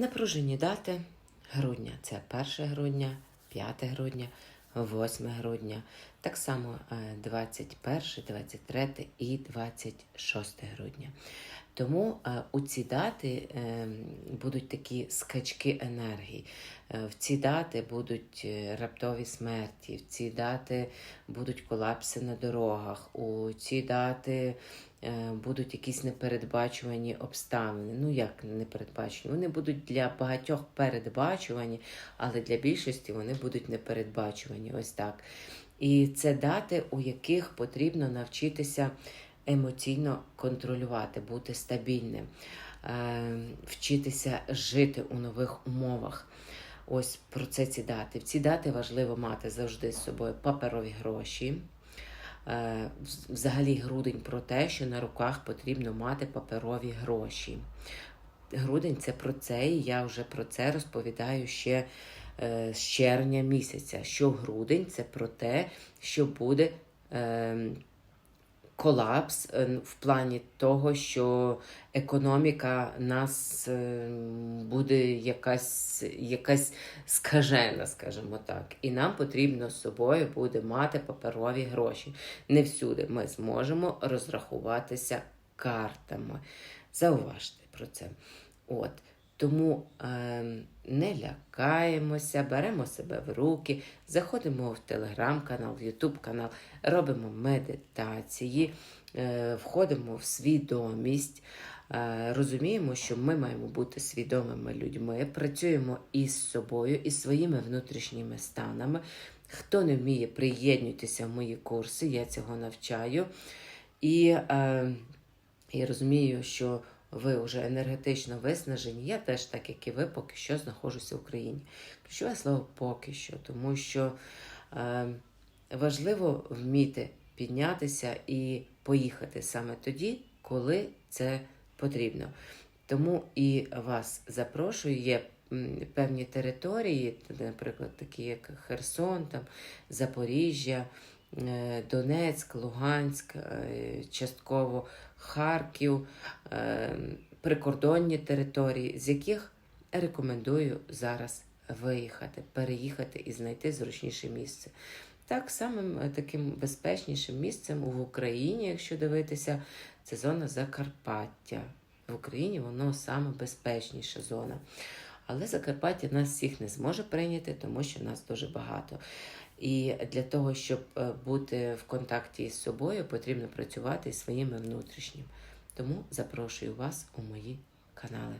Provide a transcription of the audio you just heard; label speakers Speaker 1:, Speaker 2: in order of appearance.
Speaker 1: Напружені дати грудня це 1 грудня, 5 грудня, 8 грудня, так само е, 21, 23 і 26 грудня. Тому е, у ці дати е, будуть такі скачки енергії. Е, В ці дати будуть е, раптові смерті, в ці дати будуть колапси на дорогах, у ці дати е, будуть якісь непередбачувані обставини. Ну як непередбачені? Вони будуть для багатьох передбачувані, але для більшості вони будуть непередбачувані. Ось так. І це дати, у яких потрібно навчитися емоційно контролювати, бути стабільним, е, вчитися жити у нових умовах. Ось про це ці дати. В ці дати важливо мати завжди з собою паперові гроші. Е, вз- Взагалі грудень про те, що на руках потрібно мати паперові гроші. Грудень це про це, і я вже про це розповідаю ще е, з червня місяця. Що грудень це про те, що буде е, колапс е, в плані того, що економіка нас е, буде якась, якась скажена, скажімо так. І нам потрібно з собою буде мати паперові гроші. Не всюди ми зможемо розрахуватися картами. Зауважте про це. От. Тому ем, не лякаємося, беремо себе в руки, заходимо в телеграм-канал, в Ютуб канал, робимо медитації, е, входимо в свідомість, е, розуміємо, що ми маємо бути свідомими людьми, працюємо із собою, із своїми внутрішніми станами. Хто не вміє, приєднуйтеся в мої курси, я цього навчаю. І е, я розумію, що ви вже енергетично виснажені. Я теж, так як і ви, поки що знаходжуся в Україні. Ключове слово поки що, тому що е, важливо вміти піднятися і поїхати саме тоді, коли це потрібно. Тому і вас запрошую. Є певні території, наприклад, такі як Херсон, там, Запоріжжя, Донецьк, Луганськ, е, частково Харків, е, прикордонні території, з яких рекомендую зараз виїхати, переїхати і знайти зручніше місце. Так, самим е, таким безпечнішим місцем в Україні, якщо дивитися, це зона Закарпаття. В Україні воно саме безпечніша зона. Але Закарпаття нас всіх не зможе прийняти, тому що нас дуже багато. І для того, щоб е, бути в контакті з собою, потрібно працювати із своїми внутрішнім. Тому запрошую вас у мої канали.